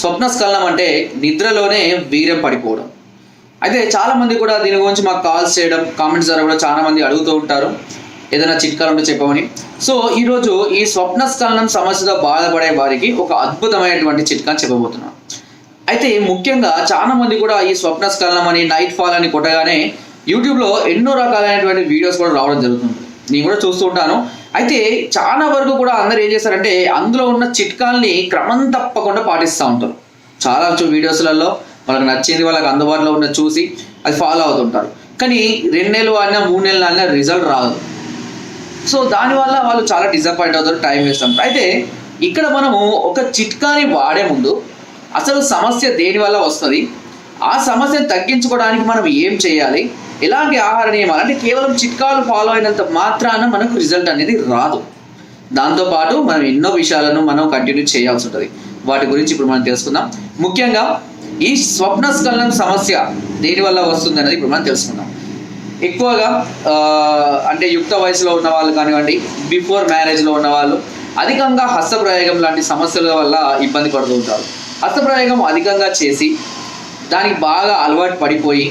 స్వప్నస్ఖలనం అంటే నిద్రలోనే వీర్యం పడిపోవడం. అయితే చాలామంది కూడా దీని గురించి మాకు కాల్స్ చేయడం కామెంట్స్ ద్వారా కూడా చాలామంది అడుగుతూ ఉంటారు. ఏదైనా చిట్కాలు ఉంటే చెప్పమని. సో ఈరోజు ఈ స్వప్నస్ఖలనం సమస్యతో బాధపడే వారికి ఒక అద్భుతమైనటువంటి చిట్కా చెప్పబోతున్నాను అయితే ముఖ్యంగా చాలామంది కూడా ఈ స్వప్నస్ఖలనం అని నైట్ ఫాల్ అని కొట్టగానే యూట్యూబ్లో ఎన్నో రకాలైనటువంటి వీడియోస్ కూడా రావడం జరుగుతుంది. నేను కూడా చూస్తూ ఉంటాను. అయితే చాలా వరకు కూడా అందరు ఏం చేస్తారంటే అందులో ఉన్న చిట్కాల్ని క్రమం తప్పకుండా పాటిస్తూ ఉంటారు. చాలా వీడియోస్లలో వాళ్ళకి నచ్చింది వాళ్ళకి అందుబాటులో ఉన్న చూసి అది ఫాలో అవుతుంటారు. కానీ రెండు నెలలు అయినా మూడు నెలలు అయినా రిజల్ట్ రాదు. సో దానివల్ల వాళ్ళు చాలా డిసప్పాయింట్ అవుతారు టైం వేస్ట్ అవుతారు. అయితే ఇక్కడ మనము ఒక చిట్కాని వాడే ముందు అసలు సమస్య దేనివల్ల వస్తుంది? ఆ సమస్యను తగ్గించుకోవడానికి మనం ఏం చేయాలి? ఎలాంటి ఆహార నియమాలు అంటే కేవలం చిట్కాలు ఫాలో అయినంత మాత్రాన మనకు రిజల్ట్ అనేది రాదు. దాంతోపాటు మనం ఎన్నో విషయాలను మనం కంటిన్యూ చేయాల్సి ఉంటుంది. వాటి గురించి ఇప్పుడు మనం తెలుసుకుందాం. ముఖ్యంగా ఈ స్వప్న స్ఖలనం సమస్య దేని వల్ల వస్తుంది అనేది ఇప్పుడు మనం తెలుసుకుందాం. ఎక్కువగా అంటే యుక్త వయసులో ఉన్న వాళ్ళు కానివ్వండి బిఫోర్ మ్యారేజ్లో ఉన్న వాళ్ళు అధికంగా హస్తప్రయోగం లాంటి సమస్యల వల్ల ఇబ్బంది పడుతూ ఉంటారు. హస్తప్రయోగం అధికంగా చేసి దానికి బాగా అలవాటు పడిపోయి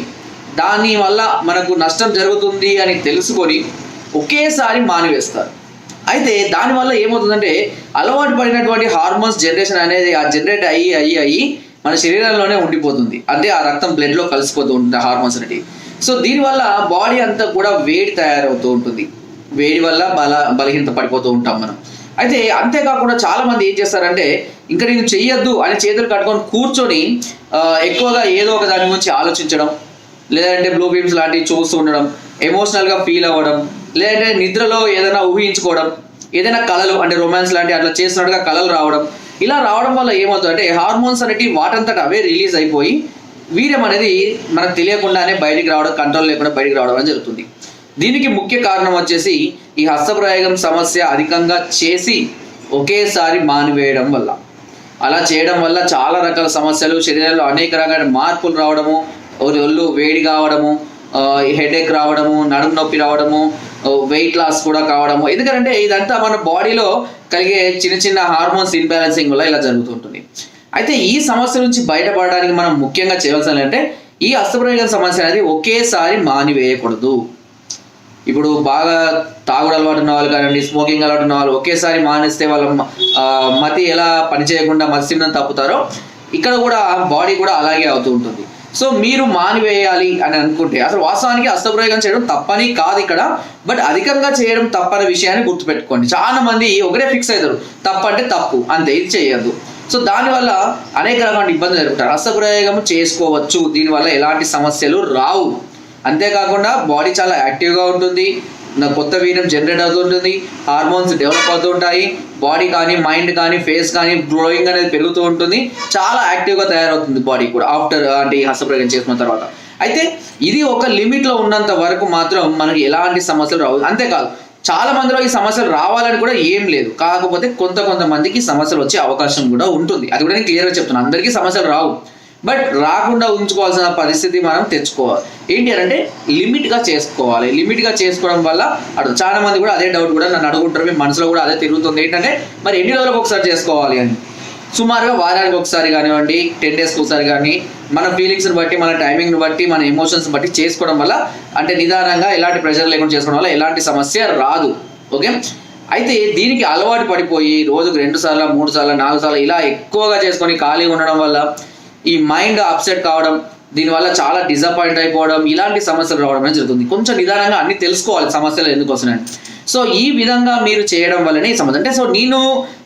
దానివల్ల మనకు నష్టం జరుగుతుంది అని తెలుసుకొని ఒకేసారి మానివేస్తారు. అయితే దానివల్ల ఏమవుతుందంటే అలవాటు పడినటువంటి హార్మోన్స్ జనరేషన్ అనేది ఆ జనరేట్ అయ్యి అయ్యి అయ్యి మన శరీరంలోనే ఉండిపోతుంది. అంటే ఆ రక్తం బ్లడ్లో కలిసిపోతూ ఉంటుంది హార్మోన్స్ అనేది సో దీనివల్ల బాడీ అంతా కూడా వేడి తయారవుతూ ఉంటుంది. వేడి వల్ల బల బలహీనత పడిపోతూ ఉంటాం మనం. అయితే అంతేకాకుండా చాలా మంది ఏం చేస్తారంటే ఇంకా నేను చెయ్యొద్దు అని చేతులు కట్టుకొని కూర్చొని ఎక్కువగా ఏదో ఒక దాని గురించి ఆలోచించడం లేదంటే బ్లూ బీమ్స్ లాంటివి చూస్తూ ఉండడం ఎమోషనల్గా ఫీల్ అవ్వడం లేదంటే నిద్రలో ఏదైనా ఊహించుకోవడం ఏదైనా కళలు అంటే రొమాన్స్ లాంటి అట్లా చేసినట్టుగా కళలు రావడం ఇలా రావడం వల్ల ఏమవుతుందంటే హార్మోన్స్ అనేవి వాటంతట అవే రిలీజ్ అయిపోయి వీర్యం అనేది మనకు తెలియకుండానే బయటికి రావడం కంట్రోల్ లేకుండా బయటికి రావడం అని జరుగుతుంది. దీనికి ముఖ్య కారణం వచ్చేసి ఈ హస్తప్రయోగం సమస్య అధికంగా చేసి ఒకేసారి మానివేయడం వల్ల. అలా చేయడం వల్ల చాలా రకాల సమస్యలు శరీరంలో అనేక రకాల మార్పులు రావడము ఒళ్ళు వేడి కావడము హెడేక్ రావడము నడుము నొప్పి రావడము వెయిట్ లాస్ కూడా కావడము. ఎందుకంటే ఇదంతా మన బాడీలో కలిగే చిన్న చిన్న హార్మోన్స్ ఇన్బ్యాలెన్సింగ్ వల్ల ఇలా జరుగుతుంటుంది. అయితే ఈ సమస్య నుంచి బయటపడడానికి మనం ముఖ్యంగా చేయవలసిన అంటే ఈ హస్తప్రయోగం సమస్య అనేది ఒకేసారి మానివేయకూడదు. ఇప్పుడు బాగా తాగుడు అలవాటు ఉన్న వాళ్ళు కానివ్వండి స్మోకింగ్ అలవాటు ఉన్న వాళ్ళు ఒకేసారి మానేస్తే వాళ్ళ మతి ఎలా పనిచేయకుండా మత్స్యం తప్పుతారో ఇక్కడ కూడా బాడీ కూడా అలాగే అవుతూ ఉంటుంది. సో మీరు మానివేయాలి అని అనుకుంటే అసలు వాస్తవానికి హస్తప్రయోగం చేయడం తప్పని కాదు ఇక్కడ బట్ అధికంగా చేయడం తప్పని విషయాన్ని గుర్తుపెట్టుకోండి. చాలా మంది ఒకటే ఫిక్స్ అవుతారు తప్పు అంటే తప్పు అంతే ఇది చేయొద్దు. సో దానివల్ల అనేక రకాల ఇబ్బందులు జరుగుతారు హస్తప్రయోగం చేసుకోవచ్చు దీనివల్ల ఎలాంటి సమస్యలు రావు. అంతేకాకుండా బాడీ చాలా యాక్టివ్గా ఉంటుంది నా కొత్త వీర్యం జనరేట్ అవుతుంటుంది హార్మోన్స్ డెవలప్ అవుతూ ఉంటాయి బాడీ కానీ మైండ్ కానీ ఫేస్ కానీ గ్రోయింగ్ అనేది పెరుగుతూ ఉంటుంది. చాలా యాక్టివ్గా తయారవుతుంది బాడీ కూడా ఆఫ్టర్ అంటే ఈ హస్తప్రయోగం చేసుకున్న తర్వాత. అయితే ఇది ఒక లిమిట్లో ఉన్నంత వరకు మాత్రం మనకి ఎలాంటి సమస్యలు రావు. అంతేకాదు చాలా మందిలో ఈ సమస్యలు రావాలని కూడా ఏం లేదు. కాకపోతే కొంత కొంతమందికి సమస్యలు వచ్చే అవకాశం కూడా ఉంటుంది. అది కూడా నేను క్లియర్గా చెప్తున్నాను అందరికీ సమస్యలు రావు. బట్ రాకుండా ఉంచుకోవాల్సిన పరిస్థితి మనం తెచ్చుకోవాలి. ఏంటి అని అంటే లిమిట్గా చేసుకోవాలి. లిమిట్గా చేసుకోవడం వల్ల అటు చాలా మంది కూడా అదే డౌట్ కూడా నన్ను అడుగుంటారు మీ మనసులో కూడా అదే తిరుగుతుంది. ఏంటంటే మరి ఎన్ని రోజులకు ఒకసారి చేసుకోవాలి అని? సుమారుగా వారానికి ఒకసారి కానివ్వండి టెన్ డేస్కి ఒకసారి కానీ మన ఫీలింగ్స్ని బట్టి మన టైమింగ్ని బట్టి మన ఎమోషన్స్ బట్టి చేసుకోవడం వల్ల అంటే నిదానంగా ఎలాంటి ప్రెషర్ లేకుండా చేసుకోవడం వల్ల ఎలాంటి సమస్య రాదు. ఓకే? అయితే దీనికి అలవాటు పడిపోయి రోజుకు రెండు సార్లు మూడు సార్లు నాలుగు సార్లు ఇలా ఎక్కువగా చేసుకొని ఖాళీగా ఉండడం వల్ల ఈ మైండ్ అప్సెట్ కావడం దీనివల్ల చాలా డిసప్పాయింట్ అయిపోవడం ఇలాంటి సమస్యలు రావడం అనేది జరుగుతుంది. కొంచెం నిదానంగా అన్ని తెలుసుకోవాలి సమస్యలు ఎందుకు వస్తున్నాయని సో ఈ విధంగా మీరు చేయడం వల్లనే ఈ సమస్య. అంటే సో నేను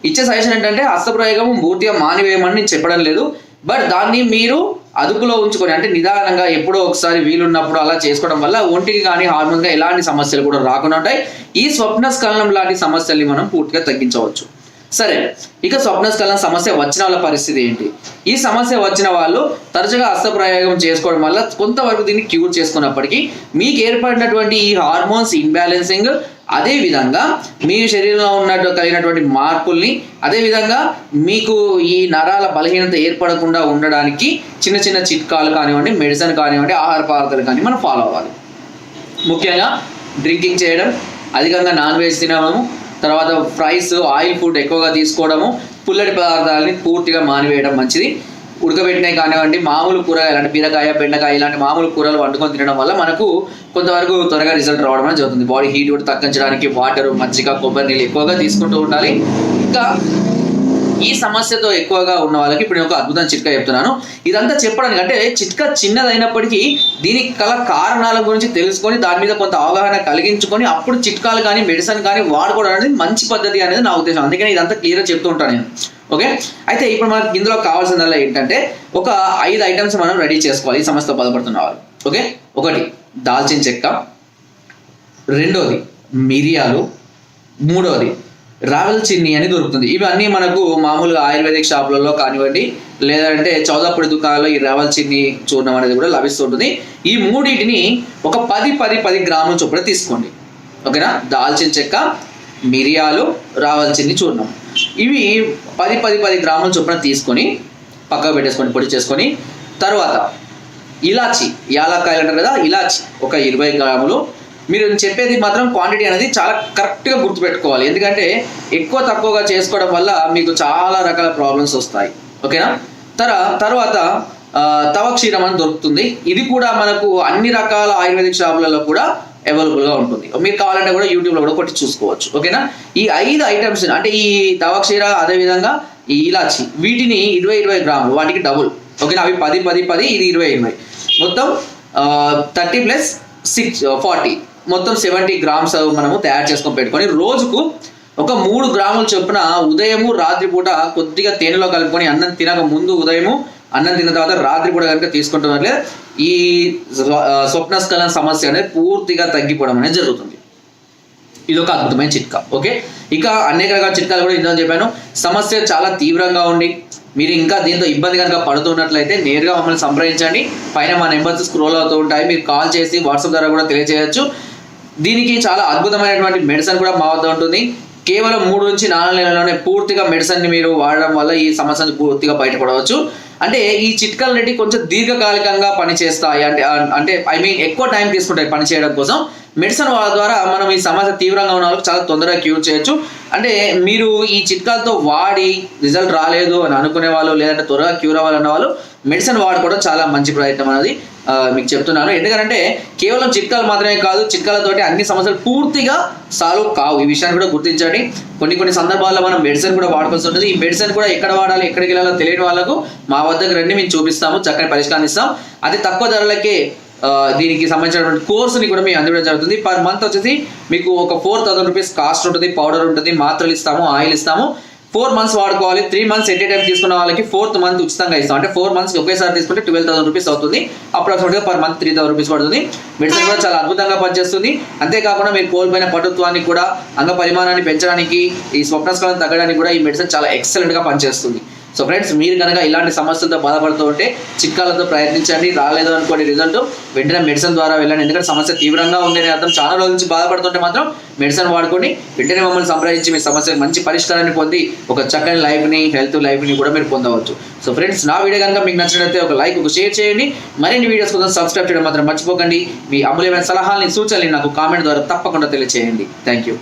ఇచ్చే సజెషన్ ఏంటంటే హస్తప్రయోగం పూర్తిగా మానివేయమని నేను చెప్పడం లేదు. బట్ దాన్ని మీరు అదుపులో ఉంచుకొని అంటే నిదానంగా ఎప్పుడో ఒకసారి వీలున్నప్పుడు అలా చేసుకోవడం వల్ల ఒంటికి కానీ హార్మోన్గా ఎలాంటి సమస్యలు కూడా రాకుండా ఉంటాయి. ఈ స్వప్న స్ఖలనం లాంటి సమస్యల్ని మనం పూర్తిగా తగ్గించవచ్చు. సరే ఇక స్వప్నస్కలన సమస్య వచ్చిన వాళ్ళ పరిస్థితి ఏంటి? ఈ సమస్య వచ్చిన వాళ్ళు తరచుగా హస్తప్రయోగం చేసుకోవడం వల్ల కొంతవరకు దీన్ని క్యూర్ చేసుకున్నప్పటికీ మీకు ఏర్పడినటువంటి ఈ హార్మోన్స్ ఇన్బ్యాలెన్సింగ్ అదే విధంగా మీ శరీరంలో ఉన్నట్టు కలిగినటువంటి మార్పుల్ని అదే విధంగా మీకు ఈ నరాల బలహీనత ఏర్పడకుండా ఉండడానికి చిన్న చిన్న చిట్కాలు కానివ్వండి మెడిసిన్ కానివ్వండి ఆహార పదార్థాలు కానీ మనం ఫాలో అవ్వాలి. ముఖ్యంగా డ్రింకింగ్ చేయడం అధికంగా నాన్ వెజ్ తినడము తర్వాత ఫ్రైస్ ఆయిల్ ఫుడ్ ఎక్కువగా తీసుకోవడము పుల్లటి పదార్థాలని పూర్తిగా మానివేయడం మంచిది. ఉడకబెట్టినవి కానివ్వండి మామూలు కూరగాయలు అంటే బీరకాయ బెండకాయ ఇలాంటి మామూలు కూరలు వండుకొని తినడం వల్ల మనకు కొంతవరకు త్వరగా రిజల్ట్ రావడం అనేది జరుగుతుంది. బాడీ హీట్ కూడా తగ్గించడానికి వాటర్ మజ్జిగ కొబ్బరి నీళ్ళు ఎక్కువగా తీసుకుంటూ ఉండాలి. ఇంకా ఈ సమస్యతో ఎక్కువగా ఉన్న వాళ్ళకి ఇప్పుడు నేను ఒక అద్భుతం చిట్కా చెప్తున్నాను. ఇదంతా చెప్పడానికి అంటే చిట్కా చిన్నదైనప్పటికీ దీనికి గల కారణాల గురించి తెలుసుకొని దాని మీద కొంత అవగాహన కలిగించుకొని అప్పుడు చిట్కాలు కానీ మెడిసిన్ కానీ వాడుకోవడం అనేది మంచి పద్ధతి అనేది నా ఉద్దేశం. అందుకని ఇదంతా క్లియర్గా చెప్తూ ఉంటాను నేను. ఓకే అయితే ఇప్పుడు మనకి ఇందులో కావాల్సిందల్లా ఏంటంటే ఒక ఐదు ఐటమ్స్ మనం రెడీ చేసుకోవాలి ఈ సమస్యతో బాధపడుతున్న వాళ్ళు. ఓకే ఒకటి దాల్చిన చెక్క. రెండోది మిరియాలు. మూడోది రావెల్ చిన్ని అని దొరుకుతుంది. ఇవన్నీ మనకు మామూలుగా ఆయుర్వేదిక్ షాపులలో కానివ్వండి లేదంటే చౌదప్పటి దుకాణాల్లో ఈ రావల్ చిన్ని చూర్ణం అనేది కూడా లభిస్తుంటుంది. ఈ మూడింటిని ఒక పది పది పది గ్రాముల చొప్పున తీసుకోండి. ఓకేనా? దాల్చిన చెక్క మిరియాలు రావల్ చిన్ని చూర్ణం ఇవి పది పది పది గ్రాముల చొప్పున తీసుకొని పక్కకు పెట్టేసుకొని పొడి చేసుకొని తర్వాత ఇలాచి యాలక్కాయలు అంటారు కదా ఇలాచి ఒక ఇరవై గ్రాములు మీరు చెప్పేది మాత్రం క్వాంటిటీ అనేది చాలా కరెక్ట్గా గుర్తుపెట్టుకోవాలి. ఎందుకంటే ఎక్కువ తక్కువగా చేసుకోవడం వల్ల మీకు చాలా రకాల ప్రాబ్లమ్స్ వస్తాయి. ఓకేనా తర తర్వాత తవ క్షీరం అని దొరుకుతుంది. ఇది కూడా మనకు అన్ని రకాల ఆయుర్వేదిక్ షాపులలో కూడా అవైలబుల్గా ఉంటుంది. మీరు కావాలంటే కూడా యూట్యూబ్లో కూడా కొట్టి చూసుకోవచ్చు. ఓకేనా ఈ ఐదు ఐటమ్స్ అంటే ఈ తవక్షీర అదేవిధంగా ఈ ఇలాచి వీటిని ఇరవై ఇరవై గ్రాములు వాటికి డబుల్ ఓకేనా అవి పది పది పది ఇది ఇరవై ఇరవై. మొత్తం థర్టీ ప్లస్ సిక్స్ ఫార్టీ మొత్తం సెవెంటీ గ్రామ్స్ మనము తయారు చేసుకొని పెట్టుకొని రోజుకు ఒక మూడు గ్రాముల చొప్పున ఉదయము రాత్రిపూట కొద్దిగా తేనెలో కలుపుకొని అన్నం తినక ముందు ఉదయము అన్నం తిన్న తర్వాత రాత్రి పూట కనుక తీసుకుంటున్నట్లే ఈ స్వప్నస్కలన సమస్య అనేది పూర్తిగా తగ్గిపోవడం అనేది జరుగుతుంది. ఇది ఒక అద్భుతమైన చిట్కా ఓకే? ఇక అనేక రకాల చిట్కాలు కూడా ఇందులో చెప్పాను. సమస్య చాలా తీవ్రంగా ఉండి మీరు ఇంకా దీంతో ఇబ్బంది కనుక పడుతున్నట్లయితే నేరుగా మమ్మల్ని సంప్రదించండి. పైన మా నెంబర్స్ స్క్రోల్ అవుతూ ఉంటాయి. మీరు కాల్ చేసి వాట్సాప్ ద్వారా కూడా తెలియజేయచ్చు. దీనికి చాలా అద్భుతమైనటువంటి మెడిసిన్ కూడా మా వద్ద ఉంటుంది. కేవలం మూడు నుంచి నాలుగు నెలల్లోనే పూర్తిగా మెడిసిన్ని మీరు వాడడం వల్ల ఈ సమస్య పూర్తిగా బయటపడవచ్చు. అంటే ఈ చిట్కాలు కొంచెం దీర్ఘకాలికంగా పనిచేస్తాయి. అంటే అంటే ఐ మీన్ ఎక్కువ టైం తీసుకుంటాయి పని చేయడం కోసం. మెడిసిన్ వాళ్ళ ద్వారా మనం ఈ సమస్య తీవ్రంగా ఉన్న వాళ్ళకి చాలా తొందరగా క్యూర్ చేయొచ్చు. అంటే మీరు ఈ చిట్కాలతో వాడి రిజల్ట్ రాలేదు అని అనుకునే వాళ్ళు లేదంటే త్వరగా క్యూర్ అవ్వాలన్న వాళ్ళు మెడిసిన్ వాడుకోవడం చాలా మంచి ప్రయత్నం అనేది మీకు చెప్తున్నాను. ఎందుకంటే కేవలం చిట్కాలు మాత్రమే కాదు చిట్కాలతోటి అన్ని సమస్యలు పూర్తిగా సాల్వ్ కావు. ఈ విషయాన్ని కూడా గుర్తించండి. కొన్ని కొన్ని సందర్భాల్లో మనం మెడిసిన్ కూడా వాడుకోవాల్సి ఉంటుంది. ఈ మెడిసిన్ కూడా ఎక్కడ వాడాలి ఎక్కడికి వెళ్ళాలో తెలియని వాళ్ళకు మా వద్దకు రండి మేము చూపిస్తాము చక్కని పరిష్కారం ఇస్తాం. అతి తక్కువ ధరలకే దీనికి సంబంధించినటువంటి కోర్సుని కూడా మేము అందించడం జరుగుతుంది. పర్ మంత్ వచ్చేసి మీకు ఒక ఫోర్ థౌసండ్ రూపీస్ కాస్ట్ ఉంటుంది పౌడర్ ఉంటుంది మాత్రలు ఇస్తాము ఆయిల్ ఇస్తాము. ఫోర్ మంత్స్ వాడుకోవాలి three months at a time తీసుకున్న వాళ్ళకి ఫోర్త్ మంత్ ఉచితంగా ఇస్తాం. అంటే ఫోర్ మంత్స్ ఒకేసారి తీసుకుంటే ట్వెల్వ్ థౌసండ్ రూపీస్ అవుతుంది. అప్రాక్సిమేట్గా per month three thousand rupees పడుతుంది. మెడిసిన్ కూడా చాలా అద్భుతంగా పనిచేస్తుంది. అంతేకాకుండా మీరు కోల్పోయిన పటుత్వాన్ని కూడా అంగ పరిమాణాన్ని పెంచడానికి ఈ స్వప్నస్కలం తగ్గడానికి కూడా ఈ మెడిసిన్ చాలా ఎక్సలెంట్గా పనిచేస్తుంది. సో ఫ్రెండ్స్ మీరు కనుక ఇలాంటి సమస్యలతో బాధపడుతూ ఉంటే చిట్కాలతో ప్రయత్నించండి. రాలేదు అనుకోండి రిజల్ట్ వెంటనే మెడిసిన్ ద్వారా వెళ్ళండి. ఎందుకంటే సమస్య తీవ్రంగా ఉందని అర్థం చాలా రోజుల నుంచి బాధపడుతుంటే మాత్రం మెడిసిన్ వాడుకొని వెంటనే మమ్మల్ని సంప్రదించి మీ సమస్యకు మంచి పరిష్కారాన్ని పొంది ఒక చక్కని లైఫ్ని హెల్త్ లైఫ్ని కూడా మీరు పొందవచ్చు. సో ఫ్రెండ్స్ నా వీడియో కనుక మీకు నచ్చినట్లయితే ఒక లైక్ ఒక షేర్ చేయండి. మరిన్ని వీడియోస్ కోసం సబ్స్క్రైబ్ చేయడం మాత్రం మర్చిపోకండి. మీ అమూల్యమైన సలహాలని సూచనలు నాకు కామెంట్ ద్వారా తప్పకుండా తెలియజేయండి థ్యాంక్ యూ